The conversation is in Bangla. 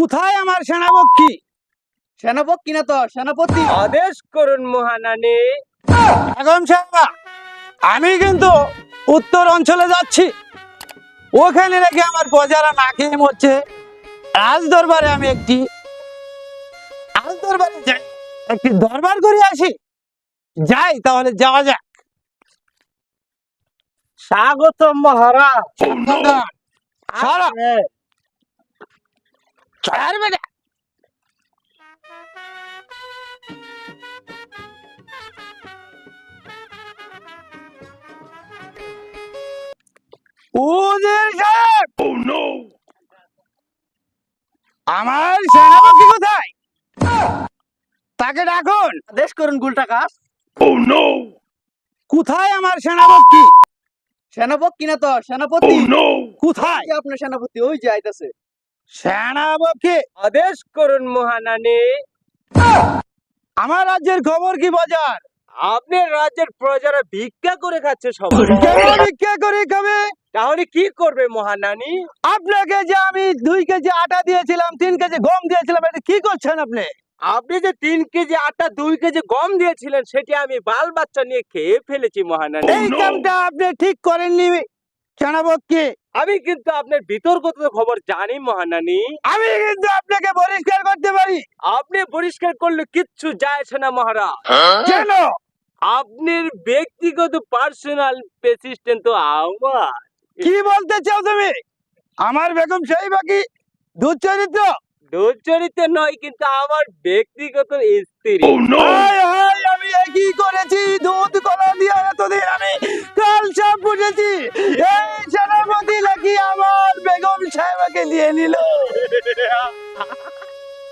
কোথায় আমার সেনাপক্ষী? সেনাপতি না তো সেনাপতি। আদেশ করুন মহানানী। বেগম সাহেবা আমি কিন্তু উত্তর অঞ্চলে যাচ্ছি। ওখানে নাকি আমার প্রজারা না খেয়ে মরছে। রাজ দরবারে আমি একটি রাজ দরবারে যাই একটি দরবার করে আসি। যাই তাহলে যাওয়া যাক। স্বাগত মহারাজ। চড়ার বেটা উজির সাহেব আমার সেনাপতি কোথায়? তাকে ডাকুন। আদেশ করুন গুলটা কাজ কোথায় আমার সেনাপতি সেনাপতি না তো সেনাপতি। কোথায়? আপনার সেনাপতি? ওই যে আইতাছে। সেনাপতি আদেশ করুন মহানানী। আমার রাজ্যের খবর কি বাজার? আপনার রাজ্যের প্রজারা ভিক্ষা করে খাচ্ছে সবাই। ভিক্ষা করে খাবে? তাহলে কি করবে মহানানী? আপনাকে যে আমি দুই কেজি আটা দিয়েছিলাম তিন কেজি গম দিয়েছিলাম এটা কি করছেন আপনি? আপনি যে তিন কেজি আটা দুই কেজি গম দিয়েছিলেন সেটি আমি বাল বাচ্চা নিয়ে খেয়ে ফেলেছি মহানানী। এই কামটা আপনি ঠিক করেননি সেনাপতি আমি কিন্তু আপনার বিতর্কত খবর জানি মহানানী। আমি কিন্তু আপনাকে পরিষ্কার করতে পারি। আপনি পরিষ্কার করলে কিচ্ছু যায় না মহারাজ। কেন? আপনার ব্যক্তিগত পার্সোনাল তো আমার। কি বলতে চাও তুমি? আমার বেগম সাহেবা কি? দুচরিত্র দুচরিত্র নয় কিন্তু আমার ব্যক্তিগত স্ত্রী। হায় হায় আমি কি করেছি? দুধ কলা দিয়ে এতদিন আমি কাল সাপ বুঝেছি এই বেগম সাহেবাকে দিয়ে নিল।